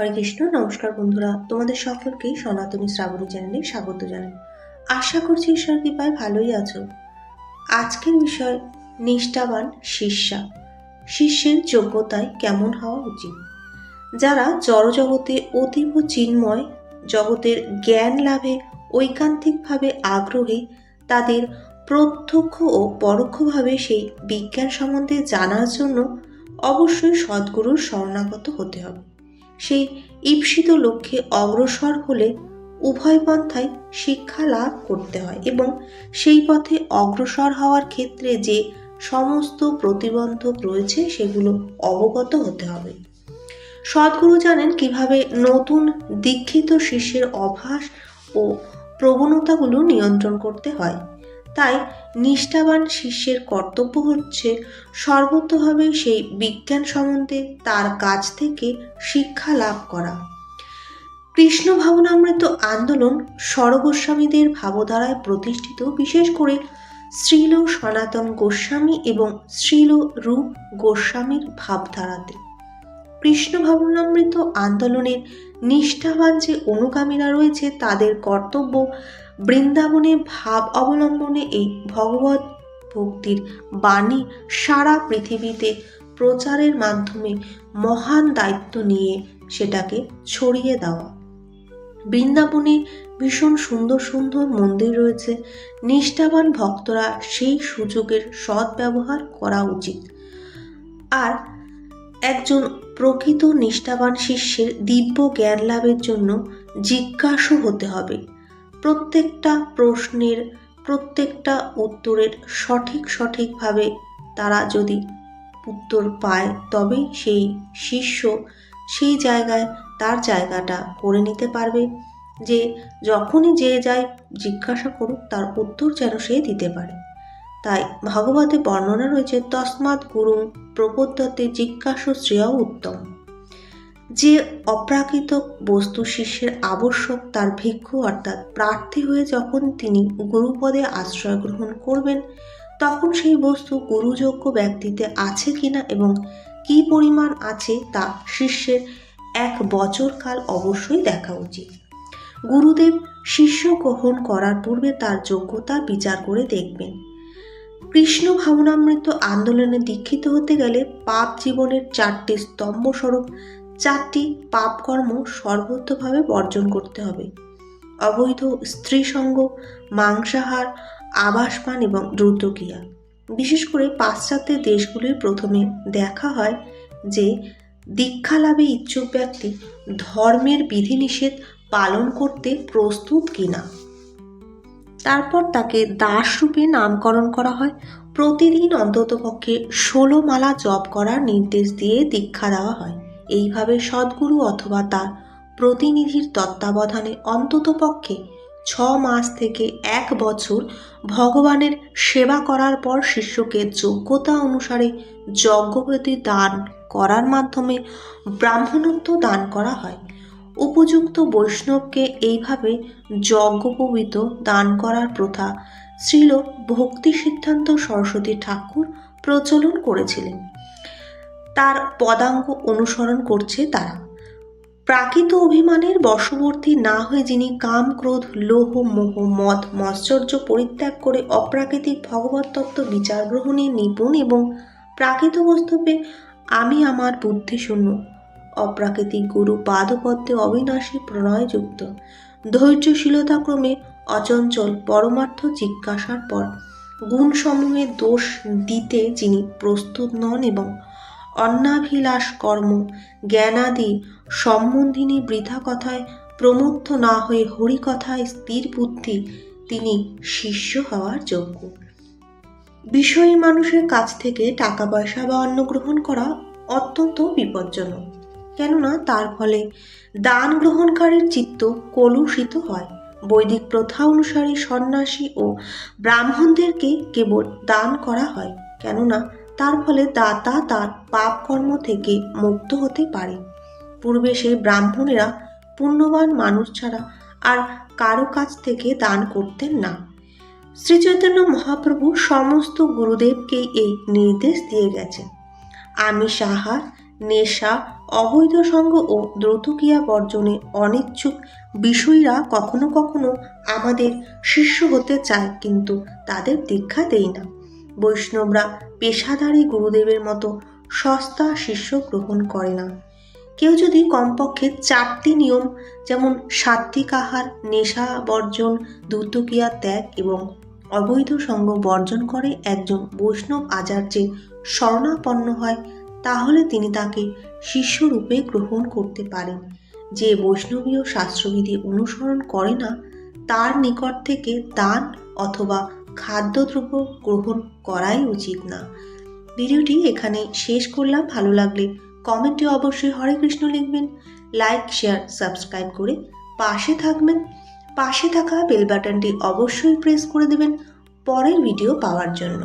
হরে কৃষ্ণ, নমস্কার বন্ধুরা। তোমাদের সকলকেই সনাতনী শ্রাবণী চ্যানেলে স্বাগত জানাই। আশা করছি ঈশ্বর কৃপায় ভালোই আছো। আজকের বিষয়, নিষ্ঠাবান শিষ্যা। শিষ্যের যোগ্যতায় কেমন হওয়া উচিত? যারা জড়জগতে অতীব চিন্ময়, জগতের জ্ঞান লাভে ঐকান্তিকভাবে আগ্রহী, তাদের প্রত্যক্ষ ও পরোক্ষভাবে সেই বিজ্ঞান সম্বন্ধে জানার জন্য অবশ্যই সদ্গুরুর শরণাগত হতে হবে। সেই ঈপ্সিত লক্ষ্যে অগ্রসর হলে উভয় পন্থায় শিক্ষা লাভ করতে হয় এবং সেই পথে অগ্রসর হওয়ার ক্ষেত্রে যে সমস্ত প্রতিবন্ধক রয়েছে সেগুলো অবগত হতে হবে। সদ্গুরু জানেন কীভাবে নতুন দীক্ষিত শিষ্যের অভ্যাস ও প্রবণতাগুলো নিয়ন্ত্রণ করতে হয়। তাই নিষ্ঠাবান শিষ্যের কর্তব্য হচ্ছে সর্বতভাবে সেই বিজ্ঞান সম্বন্ধে তার কাছ থেকে শিক্ষা লাভ করা। কৃষ্ণ ভাবনামৃত আন্দোলন স্বরগোস্বামীদের ভাবধারায় প্রতিষ্ঠিত, বিশেষ করে শ্রীল সনাতন গোস্বামী এবং শ্রীল রূপ গোস্বামীর ভাবধারাতে। কৃষ্ণ ভাবনামৃত আন্দোলনের নিষ্ঠাবান যে অনুগামীরা রয়েছে, তাদের কর্তব্য বৃন্দাবনে ভাব অবলম্বনে এই ভগবত ভক্তির বাণী সারা পৃথিবীতে প্রচারের মাধ্যমে মহান দায়িত্ব নিয়ে সেটাকে ছড়িয়ে দেওয়া। বৃন্দাবনে ভীষণ সুন্দর সুন্দর মন্দির রয়েছে। নিষ্ঠাবান ভক্তরা সেই সুযোগের সদ্ব্যবহার করা উচিত। আর একজন প্রকৃত নিষ্ঠাবান শিষ্যের দিব্য জ্ঞান লাভের জন্য জিজ্ঞাসু হতে হবে। প্রত্যেকটা প্রশ্নের, প্রত্যেকটা উত্তরের সঠিক, সঠিকভাবে তারা যদি উত্তর পায়, তবে সেই শিষ্য সেই জায়গায় তার জায়গাটা করে নিতে পারবে যে যখনই যে যায় জিজ্ঞাসা করুক, তার উত্তর যেন সে দিতে পারে। তাই ভাগবতে বর্ণনা রয়েছে, তসমাৎ গুরু প্রপদ্যতে জিজ্ঞাসু শ্রেয় উত্তম। যে অপ্রাকৃত বস্তু শিষ্যের আবশ্যক, তার ভিক্ষু অর্থাৎ প্রার্থী হয়ে যখন তিনি গুরুপদে আশ্রয় গ্রহণ করবেন, তখন সেই বস্তু গুরুযোগ্য ব্যক্তিতে আছে কিনা এবং কি পরিমাণ আছে তা শিষ্যের এক বছর কাল অবশ্যই দেখা উচিত। গুরুদেব শিষ্য গ্রহণ করার পূর্বে তার যোগ্যতা বিচার করে দেখবেন। কৃষ্ণ ভাবনামৃত আন্দোলনে দীক্ষিত হতে গেলে পাপ জীবনের চারটি স্তম্ভস্বরূপ, চারটি পাপকর্ম সর্বত্রভাবে বর্জন করতে হবে। অবৈধ স্ত্রী সঙ্গ মাংসাহার আবাসপান এবং দ্রুতক্রিয়া। বিশেষ করে পাশ্চাত্যের দেশগুলির প্রথমে দেখা হয় যে দীক্ষা লাভে ইচ্ছুক ব্যক্তি ধর্মের বিধিনিষেধ পালন করতে প্রস্তুত কিনা। তারপর তাকে দাসরূপে নামকরণ করা হয়। প্রতিদিন অন্ততপক্ষে ষোলো মালা জপ করার নির্দেশ দিয়ে দীক্ষা দেওয়া হয়। এইভাবে সদ্গুরু অথবা তার প্রতিনিধির তত্ত্বাবধানে অন্ততপক্ষে ছ মাস থেকে এক বছর ভগবানের সেবা করার পর শিষ্যকে যোগ্যতা অনুসারে যজ্ঞপতি দান করার মাধ্যমে ব্রাহ্মণত্ব দান করা হয়। উপযুক্ত বৈষ্ণবকে এইভাবে যজ্ঞপবিত দান করার প্রথা শ্রীল ভক্তি সিদ্ধান্ত সরস্বতী ঠাকুর প্রচলন করেছিলেন। তার পদাঙ্গ অনুসরণ করছে তারা। প্রাকৃত অভিমানের বশবর্তী না হয়ে যিনি কাম, ক্রোধ, লোহ, মোহ, মদ, মশ্চর্য পরিত্যাগ করে অপ্রাকৃতিক ভগবত তত্ত্ব বিচার গ্রহণে নিপুণ এবং প্রাকৃত বস্তুবে আমি আমার বুদ্ধিশূন্য অপ্রাকৃতিক গুরু পাদপদ্মে অবিনাশী প্রণয়যুক্ত। ধৈর্যশীলতাক্রমে অচঞ্চল পরমার্থ জিজ্ঞাসার পর গুণসমূহের দোষ দিতে যিনি প্রস্তুত নন এবং অন্নাভিলাষ কর্ম জ্ঞানাদি সম্বন্ধিনী বৃথা কথায় প্রমুগ্ধ না হয়ে হরিকথায় স্থির বুদ্ধি তিনি শিষ্য হওয়ার যোগ্য। বিষয়ী মানুষের কাছ থেকে টাকা পয়সা বা অন্ন গ্রহণ করা অত্যন্ত বিপজ্জনক। কেননা তার ফলে দান গ্রহণকারীর চিত্ত কলুষিত হয়। বৈদিক প্রথা অনুসারে সন্ন্যাসী ও ব্রাহ্মণদেরকে কেবল দান করা হয়, কেননা তার ফলে দাতা তার পাপ কর্ম থেকে মুক্ত হতে পারে। পূর্বে সেই ব্রাহ্মণেরা পুণ্যবান মানুষ ছাড়া আর কারও কাছ থেকে দান করতেন না। শ্রীচৈতন্য মহাপ্রভু সমস্ত গুরুদেবকেই এই নির্দেশ দিয়ে গেছেন। আমি আহার নেশা, অবৈধ সঙ্গ ও দ্রুতক্রিয়া বর্জনে অনিচ্ছুক বিষয়ীরা কখনো কখনো আমাদের শিষ্য হতে চায়, কিন্তু তাদের দীক্ষা দেই না। বৈষ্ণবরা পেশাদারী গুরুদেবের মতো সস্তা শিষ্য গ্রহণ করে না। কেউ যদি কমপক্ষে চারটি নিয়ম, যেমন সাত্বিক আহার, নেশা বর্জন, দ্রুতক্রিয়া ত্যাগ এবং অবৈধ সঙ্গ বর্জন করে একজন বৈষ্ণব আচার্যের শরণাপন্ন হয় তাহলে তিনি তাকে শিষ্যরূপে গ্রহণ করতে পারেন। যে বৈষ্ণবীয় শাস্ত্রবিধি অনুসরণ করে না, তার নিকট থেকে দান অথবা খাদ্যদ্রব্য গ্রহণ করাই উচিত না। ভিডিওটি এখানে শেষ করলাম। ভালো লাগলে কমেন্টে অবশ্যই হরে কৃষ্ণ লিখবেন। লাইক, শেয়ার, সাবস্ক্রাইব করে পাশে থাকবেন। পাশে থাকা বেল বাটনটি অবশ্যই প্রেস করে দেবেন পরের ভিডিও পাওয়ার জন্য।